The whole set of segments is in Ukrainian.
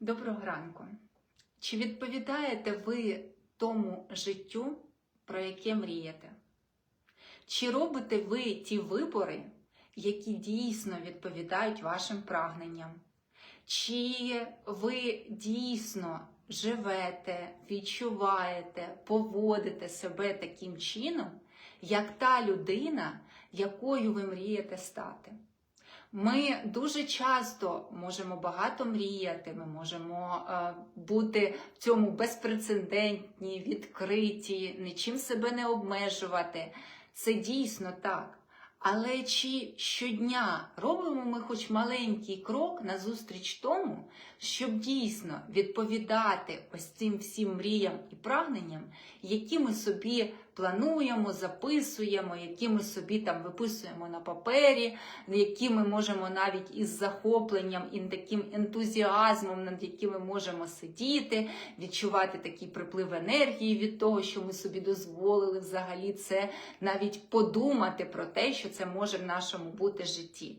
Доброго ранку. Чи відповідаєте ви тому життю, про яке мрієте? Чи робите ви ті вибори, які дійсно відповідають вашим прагненням? Чи ви дійсно живете, відчуваєте, поводите себе таким чином, як та людина, якою ви мрієте стати? Ми дуже часто можемо багато мріяти, ми можемо е, бути в цьому безпрецедентні, відкриті, нічим себе не обмежувати. Це дійсно так. Але чи щодня робимо ми хоч маленький крок назустріч тому, щоб дійсно відповідати ось цим всім мріям і прагненням, які ми собі плануємо, записуємо, які ми собі там виписуємо на папері, які ми можемо навіть із захопленням і таким ентузіазмом, над якими можемо сидіти, відчувати такий приплив енергії від того, що ми собі дозволили взагалі це навіть подумати про те, що це може в нашому бути житті.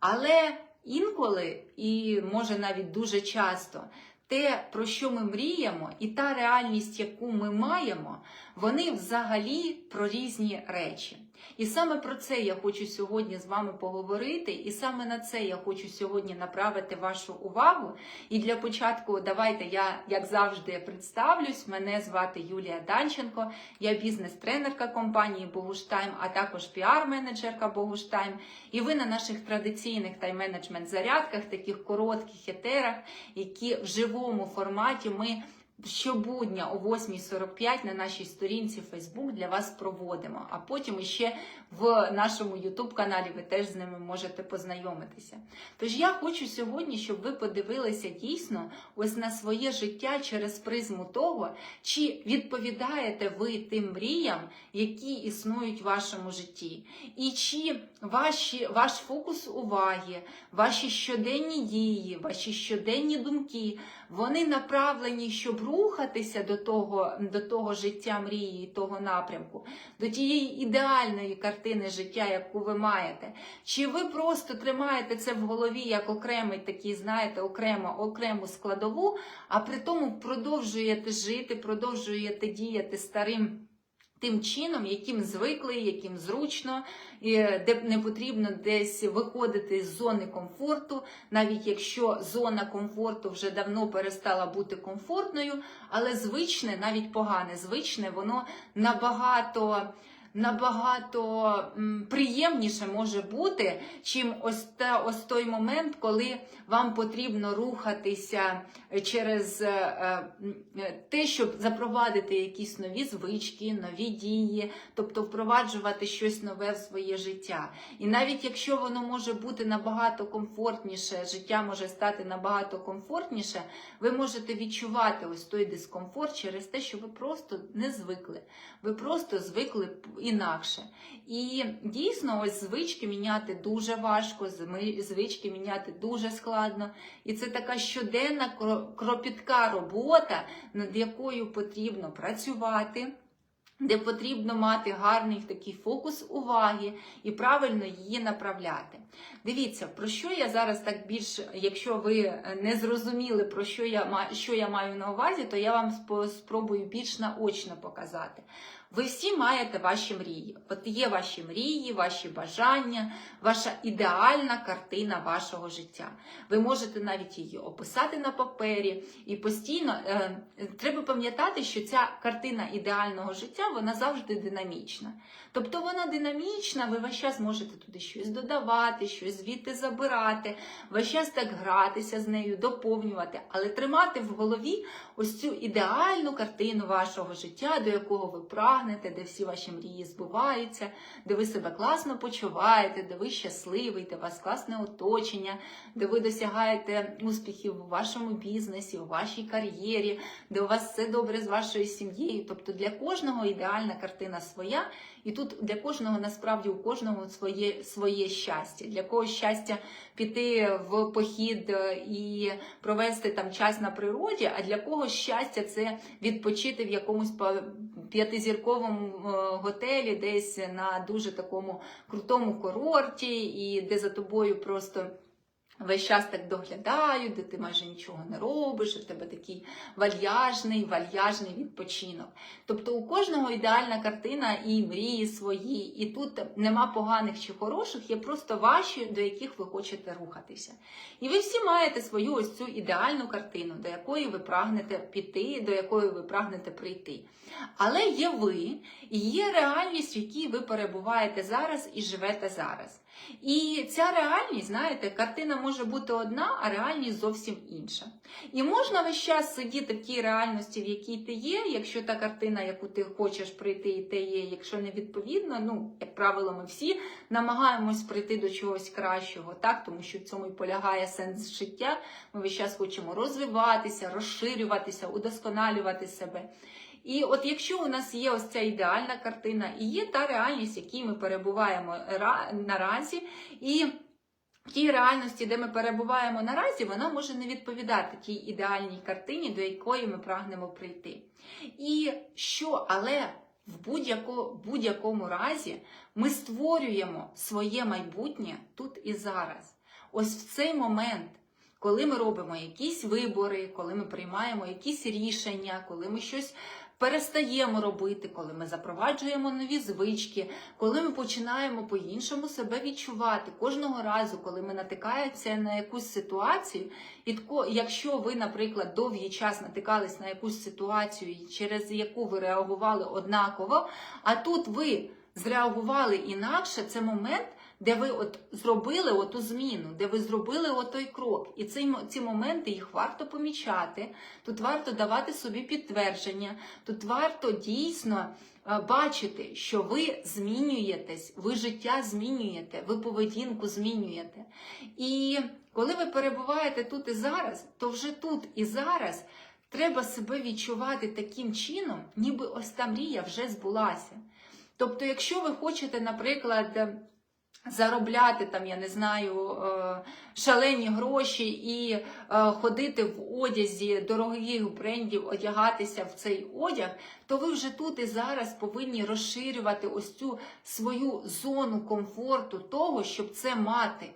Але інколи, і може навіть дуже часто, те, про що ми мріємо, і та реальність, яку ми маємо, вони взагалі про різні речі. І саме про це я хочу сьогодні з вами поговорити, і саме на це я хочу сьогодні направити вашу увагу. І для початку давайте я, як завжди, представлюсь. Мене звати Юлія Данченко, я бізнес-тренерка компанії Богуштайм, а також піар-менеджерка Богуштайм. І ви на наших традиційних тайм-менеджмент зарядках, таких коротких етерах, які в живому форматі ми щобудня о 8.45 на нашій сторінці Facebook для вас проводимо. А потім іще в нашому YouTube каналі ви теж з ними можете познайомитися. Тож я хочу сьогодні, щоб ви подивилися дійсно ось на своє життя через призму того, чи відповідаєте ви тим мріям, які існують в вашому житті, і чи ваші, ваш фокус уваги, ваші щоденні дії, ваші щоденні думки, вони направлені, щоб рухатися до того, до того життя мрії, того напрямку, до тієї ідеальної картини життя, яку ви маєте. Чи ви просто тримаєте це в голові як окремий такий, знаєте, окремо, окрему складову, а при тому продовжуєте жити, продовжуєте діяти старим. Тим чином, яким звикли, яким зручно, і де не потрібно десь виходити з зони комфорту, навіть якщо зона комфорту вже давно перестала бути комфортною, але звичне, навіть погане, звичне, воно набагато. Набагато приємніше може бути, чим ось, та, ось той момент, коли вам потрібно рухатися через е, е, те, щоб запровадити якісь нові звички, нові дії, тобто впроваджувати щось нове в своє життя. І навіть якщо воно може бути набагато комфортніше, життя може стати набагато комфортніше, ви можете відчувати ось той дискомфорт через те, що ви просто не звикли. Ви просто звикли інакше. І дійсно, ось звички міняти дуже важко, звички міняти дуже складно. І це така щоденна кропітка робота, над якою потрібно працювати. Де потрібно мати гарний такий фокус уваги і правильно її направляти. Дивіться, про що я зараз так більш, якщо ви не зрозуміли, про що я що я маю на увазі, то я вам спробую більш наочно показати. Ви всі маєте ваші мрії. От є ваші мрії, ваші бажання, ваша ідеальна картина вашого життя. Ви можете навіть її описати на папері, і постійно е, треба пам'ятати, що ця картина ідеального життя вона завжди динамічна. Тобто вона динамічна, ви весь час можете туди щось додавати, щось звідти забирати, весь час так гратися з нею, доповнювати, але тримати в голові ось цю ідеальну картину вашого життя, до якого ви прагнете, де всі ваші мрії збуваються, де ви себе класно почуваєте, де ви щасливий, де у вас класне оточення, де ви досягаєте успіхів у вашому бізнесі, у вашій кар'єрі, де у вас все добре з вашою сім'єю. Тобто для кожного ідеальна картина своя, і тут для кожного насправді у кожного своє, своє щастя. Для когось щастя піти в похід е, і провести там час на природі, а для когось щастя це відпочити в якомусь па- п'ятизірковому е, готелі, десь на дуже такому крутому курорті, і де за тобою просто весь час так доглядають, де ти майже нічого не робиш, у тебе такий вальяжний, вальяжний відпочинок. Тобто у кожного ідеальна картина і мрії свої, і тут нема поганих чи хороших, є просто ваші, до яких ви хочете рухатися. І ви всі маєте свою ось цю ідеальну картину, до якої ви прагнете піти, до якої ви прагнете прийти. Але є ви, і є реальність, в якій ви перебуваєте зараз і живете зараз. І ця реальність, знаєте, картина може бути одна, а реальність зовсім інша. І можна весь час сидіти в тій реальності, в якій ти є, якщо та картина, яку ти хочеш прийти, і те є, якщо не відповідно, ну, як правило, ми всі намагаємось прийти до чогось кращого, так, тому що в цьому і полягає сенс життя. Ми весь час хочемо розвиватися, розширюватися, удосконалювати себе. І от якщо у нас є ось ця ідеальна картина, і є та реальність, в якій ми перебуваємо наразі, і в тій реальності, де ми перебуваємо наразі, вона може не відповідати тій ідеальній картині, до якої ми прагнемо прийти. І що, але в будь-яко- будь-якому разі ми створюємо своє майбутнє тут і зараз. Ось в цей момент. Коли ми робимо якісь вибори, коли ми приймаємо якісь рішення, коли ми щось перестаємо робити, коли ми запроваджуємо нові звички, коли ми починаємо по-іншому себе відчувати кожного разу, коли ми натикаємося на якусь ситуацію, і якщо ви, наприклад, довгий час натикались на якусь ситуацію, через яку ви реагували однаково, а тут ви зреагували інакше, це момент. Де ви от зробили оту зміну, де ви зробили отой крок. І ці, ці моменти їх варто помічати, тут варто давати собі підтвердження, тут варто дійсно е, бачити, що ви змінюєтесь, ви життя змінюєте, ви поведінку змінюєте. І коли ви перебуваєте тут і зараз, то вже тут і зараз треба себе відчувати таким чином, ніби ось та мрія вже збулася. Тобто, якщо ви хочете, наприклад, заробляти там, я не знаю, е, шалені гроші і е, ходити в одязі дорогих брендів, одягатися в цей одяг, то ви вже тут і зараз повинні розширювати ось цю свою зону комфорту того, щоб це мати,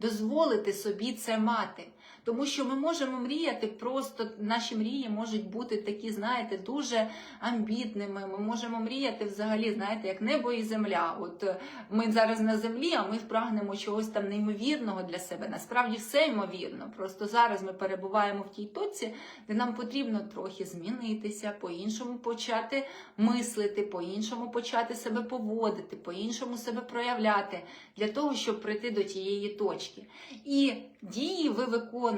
дозволити собі це мати. Тому що ми можемо мріяти, просто наші мрії можуть бути такі, знаєте, дуже амбітними. Ми можемо мріяти взагалі, знаєте, як небо і земля. От е, ми зараз на землі, а ми прагнемо чогось там неймовірного для себе. Насправді все ймовірно. Просто зараз ми перебуваємо в тій точці, де нам потрібно трохи змінитися, по-іншому почати мислити, по-іншому почати себе поводити, по-іншому себе проявляти для того, щоб прийти до тієї точки. І дії ви виконуєте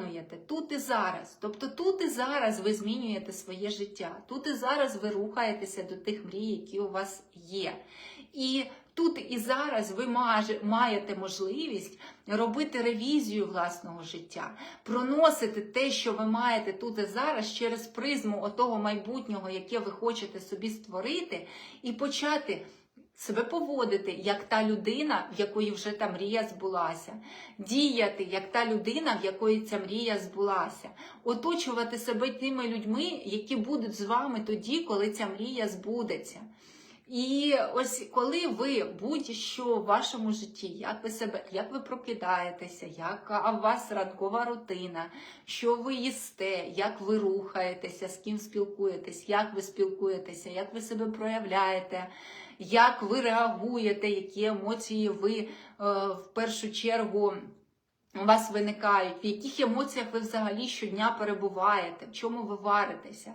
тут і зараз. Тобто тут і зараз ви змінюєте своє життя, тут і зараз ви рухаєтеся до тих мрій, які у вас є. І тут і зараз ви маєте можливість робити ревізію власного життя, проносити те, що ви маєте тут і зараз через призму отого майбутнього, яке ви хочете собі створити, і почати. Себе поводити як та людина, в якої вже та мрія збулася, діяти як та людина, в якої ця мрія збулася, оточувати себе тими людьми, які будуть з вами тоді, коли ця мрія збудеться. І ось коли ви будь-що в вашому житті, як ви себе, як ви прокидаєтеся, яка у вас ранкова рутина, що ви їсте, як ви рухаєтеся, з ким спілкуєтесь, як ви спілкуєтеся, як ви себе проявляєте, як ви реагуєте, які емоції ви е, в першу чергу у вас виникають, в яких емоціях ви взагалі щодня перебуваєте, в чому ви варитеся.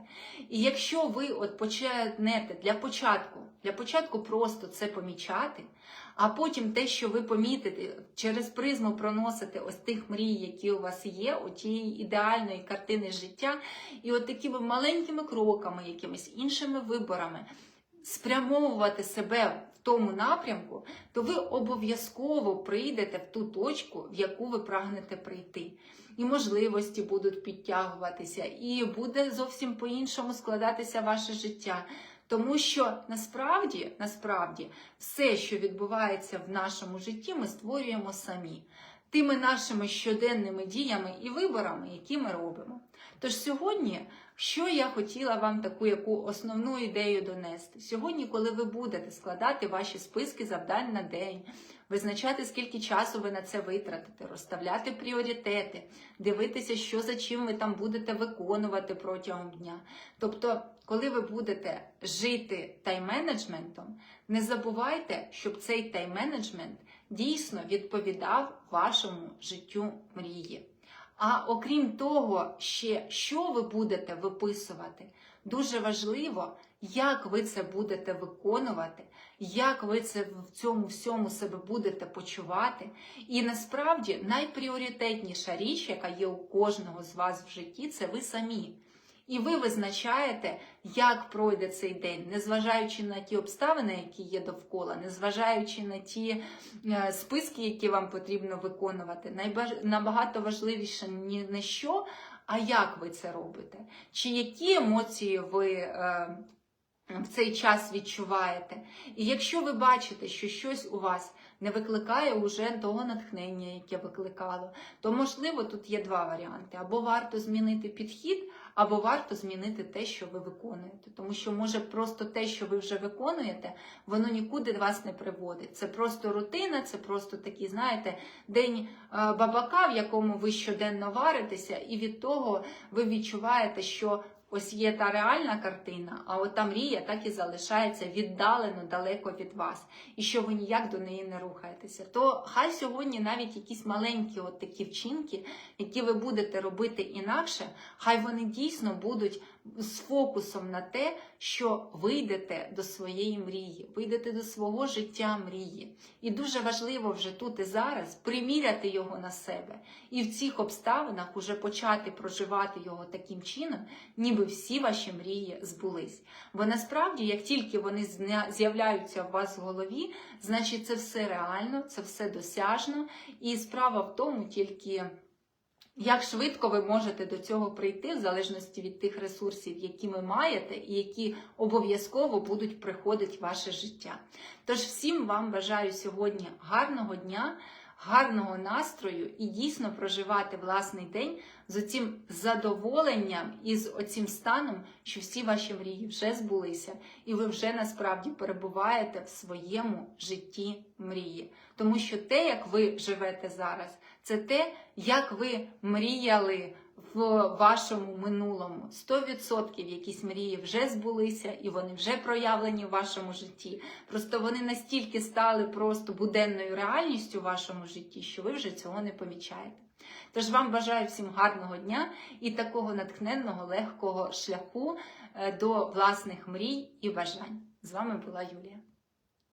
І якщо ви от почнете для початку, для початку просто це помічати, а потім те, що ви помітите, через призму проносите ось тих мрій, які у вас є, у ідеальної картини життя, і от такими маленькими кроками, якимись іншими виборами спрямовувати себе тому напрямку, то ви обов'язково прийдете в ту точку, в яку ви прагнете прийти. І можливості будуть підтягуватися, і буде зовсім по-іншому складатися ваше життя. Тому що насправді, насправді, все, що відбувається в нашому житті, ми створюємо самі тими нашими щоденними діями і виборами, які ми робимо. Тож сьогодні, що я хотіла вам таку яку основну ідею донести? Сьогодні, коли ви будете складати ваші списки завдань на день, визначати, скільки часу ви на це витратите, розставляти пріоритети, дивитися, що за чим ви там будете виконувати протягом дня. Тобто, коли ви будете жити тайм-менеджментом, не забувайте, щоб цей тайм-менеджмент дійсно відповідав вашому життю мрії. А окрім того, ще що ви будете виписувати, дуже важливо, як ви це будете виконувати, як ви це в цьому всьому себе будете почувати. І насправді найпріоритетніша річ, яка є у кожного з вас в житті, це ви самі. І ви визначаєте, як пройде цей день, незважаючи на ті обставини, які є довкола, незважаючи на ті е, списки, які вам потрібно виконувати. Набагато важливіше ні не що, а як ви це робите. Чи які емоції ви е, в цей час відчуваєте? І якщо ви бачите, що щось у вас не викликає уже того натхнення, яке викликало, то можливо тут є два варіанти: або варто змінити підхід, або варто змінити те, що ви виконуєте. Тому що може просто те, що ви вже виконуєте, воно нікуди вас не приводить. Це просто рутина, це просто такий, знаєте, день е, бабака, в якому ви щоденно варитеся, і від того ви відчуваєте, що ось є та реальна картина, а от та мрія так і залишається віддалено далеко від вас, і що ви ніяк до неї не рухаєтеся. То хай сьогодні навіть якісь маленькі от такі вчинки, які ви будете робити інакше, хай вони дійсно будуть з фокусом на те, що вийдете до своєї мрії, вийдете до свого життя мрії. І дуже важливо вже тут і зараз приміряти його на себе і в цих обставинах уже почати проживати його таким чином, ніби всі ваші мрії збулись. Бо насправді, як тільки вони з'являються у вас в голові, значить це все реально, це все досяжно. І справа в тому тільки. Як швидко ви можете до цього прийти, в залежності від тих ресурсів, які ви маєте, і які обов'язково будуть приходити в ваше життя. Тож всім вам бажаю сьогодні гарного дня, гарного настрою і дійсно проживати власний день з оцим задоволенням і з оцим станом, що всі ваші мрії вже збулися, і ви вже насправді перебуваєте в своєму житті мрії. Тому що те, як ви живете зараз, це те, як ви мріяли в вашому минулому. 100% якісь мрії вже збулися і вони вже проявлені в вашому житті. Просто вони настільки стали просто буденною реальністю в вашому житті, що ви вже цього не помічаєте. Тож вам бажаю всім гарного дня і такого натхненного, легкого шляху е, до власних мрій і бажань. З вами була Юлія.